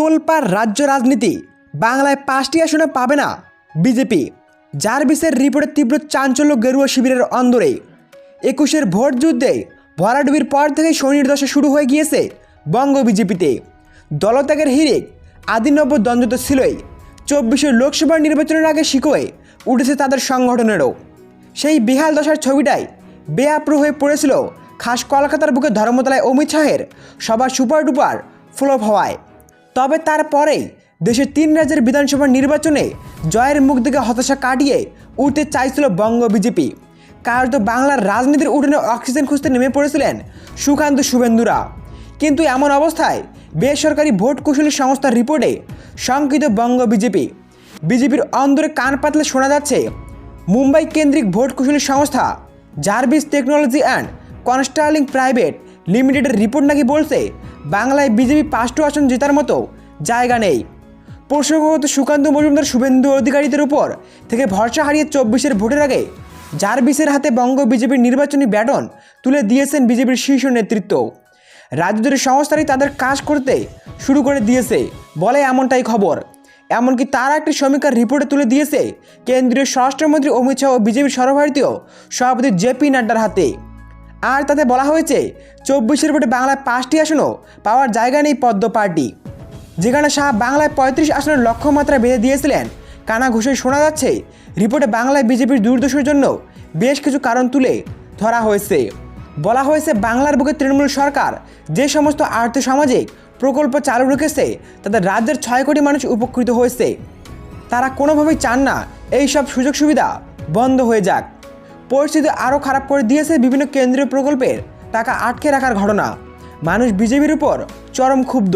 তোলপাড় রাজ্য রাজনীতি বাংলায় পাঁচটি আসনে পাবে না বিজেপি। যার বিষয়ের রিপোর্টে তীব্র চাঞ্চল্য গেরুয়া শিবিরের অন্দরে। একুশের ভোট যুদ্ধে ভরাডুবির পর থেকেই শনির দশা শুরু হয়ে গিয়েছে বঙ্গ বিজেপিতে। দলত্যাগের হিরেক আদিনব্য দ্বন্দ্ব তো ছিলই। চব্বিশের লোকসভা নির্বাচনের আগে শিকোয় উঠেছে তাদের সংগঠনেরও। সেই বিহাল দশার ছবিটাই বেআপ্রু হয়ে পড়েছিল খাস কলকাতার বুকে ধর্মতলায় অমিত শাহের সবার সুপার ডুপার ফ্লপ হওয়ায়। তবে তারপরেই দেশের তিন রাজ্যের বিধানসভা নির্বাচনে জয়ের মুখ থেকে হতাশা কাটিয়ে উঠতে চাইছিল বঙ্গ বিজেপি। কার্যত বাংলার রাজনীতির উঠোনে অক্সিজেন খুঁজতে নেমে পড়েছিলেন সুকান্ত শুভেন্দুরা। কিন্তু এমন অবস্থায় বেসরকারি ভোট কুশলী সংস্থার রিপোর্টে শঙ্কিত বঙ্গ বিজেপি। বিজেপির অন্দরে কান পাতলে শোনা যাচ্ছে, মুম্বাই কেন্দ্রিক ভোট কুশলী সংস্থা জার্ভিস টেকনোলজি অ্যান্ড কনস্টার্লিং প্রাইভেট লিমিটেডের রিপোর্ট নাকি বলছে? বাংলায় বিজেপি পাঁচটি আসন জেতার মতো জায়গা নেই। প্রসঙ্গত সুকান্ত মজুমদার শুভেন্দু অধিকারীদের উপর থেকে ভরসা হারিয়ে চব্বিশের ভোটের আগে জার্ভিসের হাতে বঙ্গ বিজেপির নির্বাচনী ব্যাটন তুলে দিয়েছেন বিজেপির শীর্ষ নেতৃত্ব। রাজ্যের সংস্থারই তাদের কাজ করতে শুরু করে দিয়েছে, বলে এমনটাই খবর। এমনকি তারা একটি সমীক্ষার রিপোর্টে তুলে দিয়েছে, কেন্দ্রীয় স্বরাষ্ট্রমন্ত্রী অমিত শাহ ও বিজেপির সর্বভারতীয় সভাপতি জেপি নাড্ডার হাতে। আর তাতে বলা হয়েছে, চব্বিশের ভোটে বাংলায় পাঁচটি আসনও পাওয়ার জায়গা নেই পদ্ম পার্টি। যেখানে শাহ বাংলায় পঁয়ত্রিশ আসনের লক্ষ্যমাত্রা বেঁধে দিয়েছিলেন। কানা ঘুষে শোনা যাচ্ছে, রিপোর্টে বাংলায় বিজেপির দুর্দশার জন্য বেশ কিছু কারণ তুলে ধরা হয়েছে। বলা হয়েছে, বাংলার বুকে তৃণমূল সরকার যে সমস্ত আর্থসামাজিক প্রকল্প চালু রেখেছে, তাদের রাজ্যের ছয় কোটি মানুষ উপকৃত হয়েছে। তারা কোনোভাবেই চান না এই সব সুযোগ সুবিধা বন্ধ হয়ে যাক। পরিস্থিতি আরও খারাপ করে দিয়েছে বিভিন্ন কেন্দ্রীয় প্রকল্পের টাকা আটকে রাখার ঘটনা। মানুষ বিজেপির উপর চরম ক্ষুব্ধ।